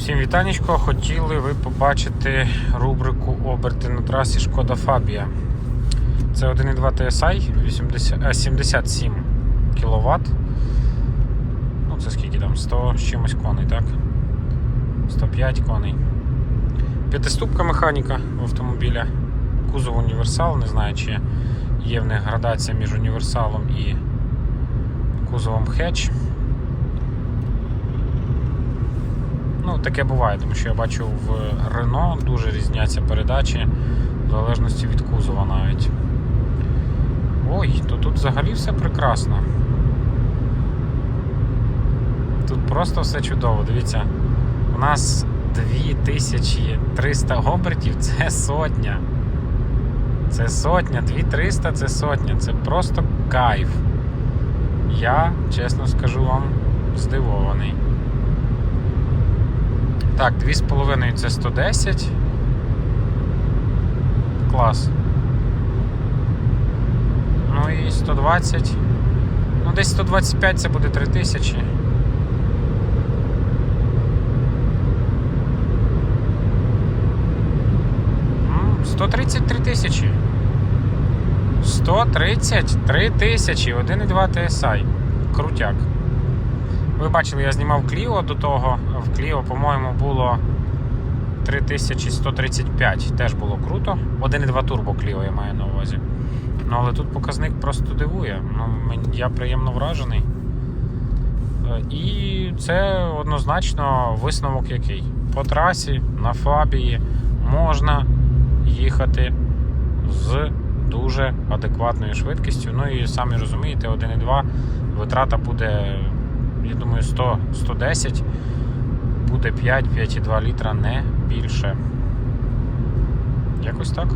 Всім вітанечко. Хотіли ви побачити рубрику оберти на трасі Шкода Фабія. Це 1.2 TSI 80, е, 77 кВт. Ну, це скільки там? 100 з чимось коней, так? 105 коней. П'ятиступка механіка в автомобіля. Кузов універсал, не знаю, чи є в них градація між універсалом і кузовом хетч. Ну, таке буває, тому що я бачу в Renault дуже різняться передачі, в залежності від кузова навіть. Ой, то тут взагалі все прекрасно. Тут просто все чудово. Дивіться, у нас 2300 обертів це сотня. Це сотня, 2300 це сотня. Це просто кайф. Я, чесно скажу вам, здивований. Так, 2,5 це 110. Клас. Ну і 120. Ну, десь 125 це буде 3000. М, 133 тисячі. 133 тисячі, 1,2 TSI. Крутяк. Ви бачили, я знімав Кліо до того. В Кліо, по-моєму, було 3135. Теж було круто. 1,2 турбо Кліо я маю на увазі. Ну, але тут показник просто дивує. Ну, я приємно вражений. Е, І це однозначно висновок який. По трасі на Фабії можна їхати з дуже адекватною швидкістю. Ну і самі розумієте, 1,2 витрата буде я думаю, 100, 110 буде 5, 5,2 літра, не більше. Якось так.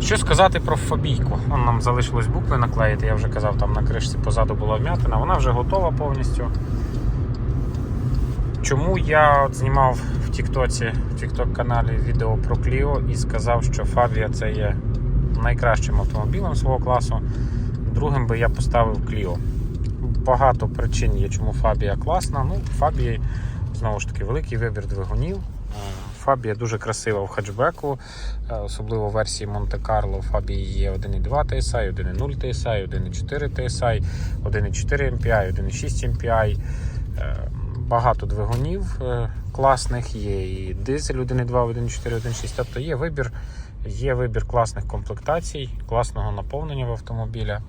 Що сказати про фабійку? Вон нам залишилось букви наклеїти, я вже казав, там на кришці позаду була вм'ятина, вона вже готова повністю. Чому я от знімав в Тіктоці, в Тікток каналі відео про Clio і сказав, що Фабія це є найкращим автомобілем свого класу. Другим би я поставив Clio. Багато причин є, чому Фабія класна. Ну, Фабії, знову ж таки, великий вибір двигунів. Е, Фабія дуже красива в хетчбеку, е, особливо в версії Монте-Карло. Фабії є 1.2 TSI, 1.0 TSI, 1.4 TSI, 1.4 MPI, 1.6 MPI. Багато двигунів е, класних є і дизель 1.2, 1.4, 1.6. Тобто є вибір, є вибір класних комплектацій, класного наповнення в автомобіля.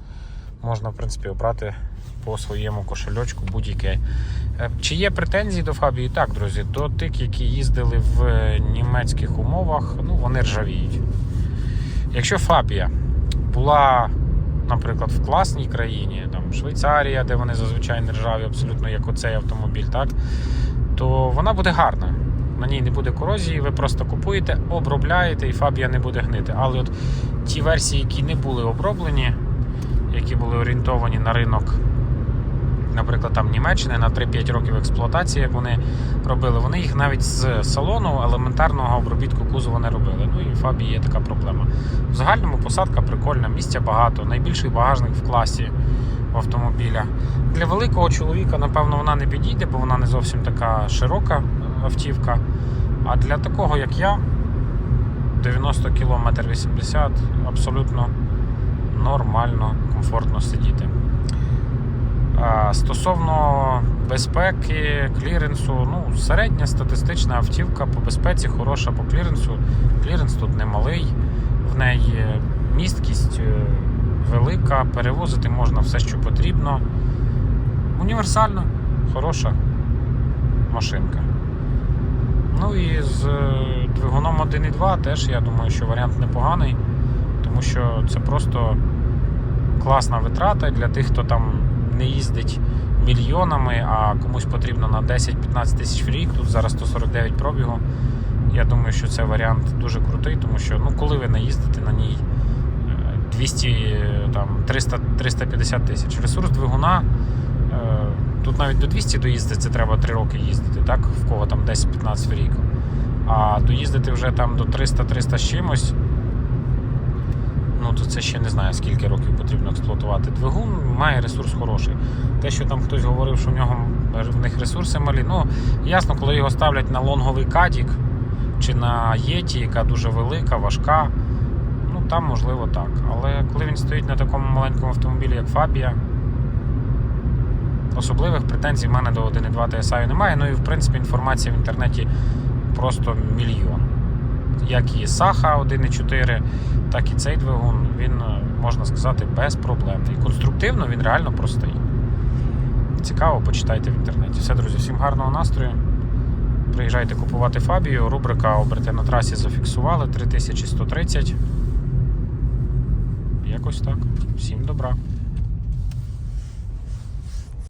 Можна, в принципі, обрати по своєму кошельочку будь-яке. Е, Чи є претензії до Фабії? Так, друзі, до тих, які їздили в німецьких умовах, ну вони ржавіють. Якщо Фабія була, наприклад, в класній країні, там Швейцарія, де вони зазвичай не ржаві, абсолютно як оцей автомобіль, так, то вона буде гарна. На ній не буде корозії, ви просто купуєте, обробляєте і Фабія не буде гнити. Але от ті версії, які не були оброблені, які були орієнтовані на ринок, наприклад, там Німеччини на 3-5 років експлуатації, як вони робили, вони їх навіть з салону елементарного обробітку кузова не робили. Ну і в Фабії є така проблема. В загальному посадка прикольна, місця багато, найбільший багажник в класі автомобіля. Для великого чоловіка, напевно, вона не підійде, бо вона не зовсім така широка автівка. А для такого, як я, 90 км 80 абсолютно нормально, комфортно сидіти. Стосовно безпеки, кліренсу, ну, середня статистична автівка по безпеці хороша по кліренсу. Кліренс тут немалий, в неї місткість е, велика, перевозити можна все, що потрібно. Універсальна, хороша машинка. Ну і з е, двигуном 1.2 теж я думаю, що варіант непоганий, тому що це просто класна витрата для тих, хто там не їздить мільйонами, а комусь потрібно на 10-15 тисяч в рік. Тут зараз 149 пробігу. Я думаю, що це варіант дуже крутий, тому що ну, коли ви не їздите на ній е, 200, е, там, 300, 350 тисяч. Ресурс двигуна. Тут навіть до 200 доїздити це треба 3 роки їздити, так? В кого там 10-15 в рік. А доїздити вже там до 300-300 з чимось. Ну, то це ще не знаю, скільки років потрібно експлуатувати. Двигун має ресурс хороший. Те, що там хтось говорив, що в нього в них ресурси малі. Ну, ясно, коли його ставлять на лонговий кадік чи на Єті, яка дуже велика, важка, ну там можливо так. Але коли він стоїть на такому маленькому автомобілі, як Фабія, особливих претензій в мене до 1.2 TSI немає. Ну і в принципі інформації в інтернеті просто мільйон. Як і Саха 1.4, так і цей двигун, він, е, можна сказати, безпроблемний. Конструктивно він реально простий. Цікаво, почитайте в інтернеті. Все, друзі, всім гарного настрою. Приїжджайте купувати Фабію. Рубрика оберти на трасі зафіксували 3130. Якось так. Всім добра.